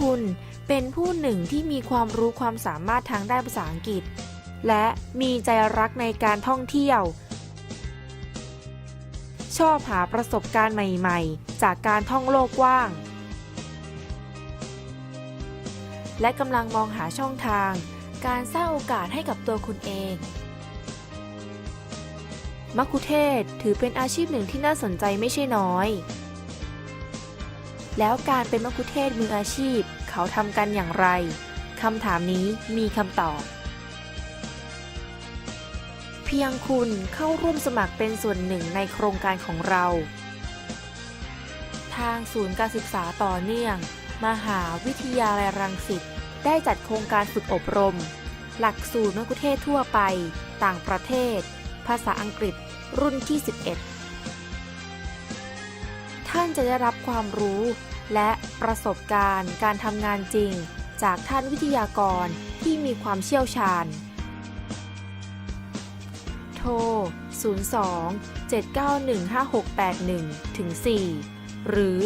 คุณเป็นผู้หนึ่งที่มีความรู้ความสามารถทางด้านภาษาอังกฤษ และมีใจรักในการท่องเที่ยว ชอบหาประสบการณ์ใหม่ ๆ จากการท่องโลกกว้าง และกำลังมองหาช่องทาง การสร้างโอกาสให้กับตัวคุณเองมัคคุเทศก์ถือเป็นอาชีพหนึ่งที่น่าสนใจไม่ใช่น้อย แล้วการเป็นมัคคุเทศมืออาชีพ เขาทำกันอย่างไรคำถามนี้มีคำตอบ เพียงคุณเข้าร่วมสมัครเป็นส่วนหนึ่งในโครงการของเรา ทางศูนย์การศึกษาต่อเนื่อง มหาวิทยาลัยรังสิตได้จัดโครงการฝึกอบรม หลักสูตรมะกุเทศทั่วไป ต่างประเทศ ภาษาอังกฤษ รุ่นที่ 11 ท่านจะได้รับความรู้ และประสบการณ์การทำงานจริง จากท่านวิทยากรที่มีความเชี่ยวชาญ โทร 02 791 5681ถึง4หรือ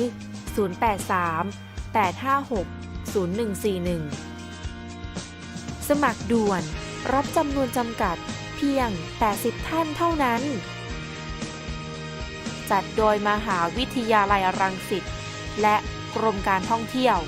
083 856 0141 สมัครด่วนรับจำนวนจำกัดเพียง 80 ท่านเท่านั้น จัดโดยมหาวิทยาลัยรังสิตและกรมการท่องเที่ยว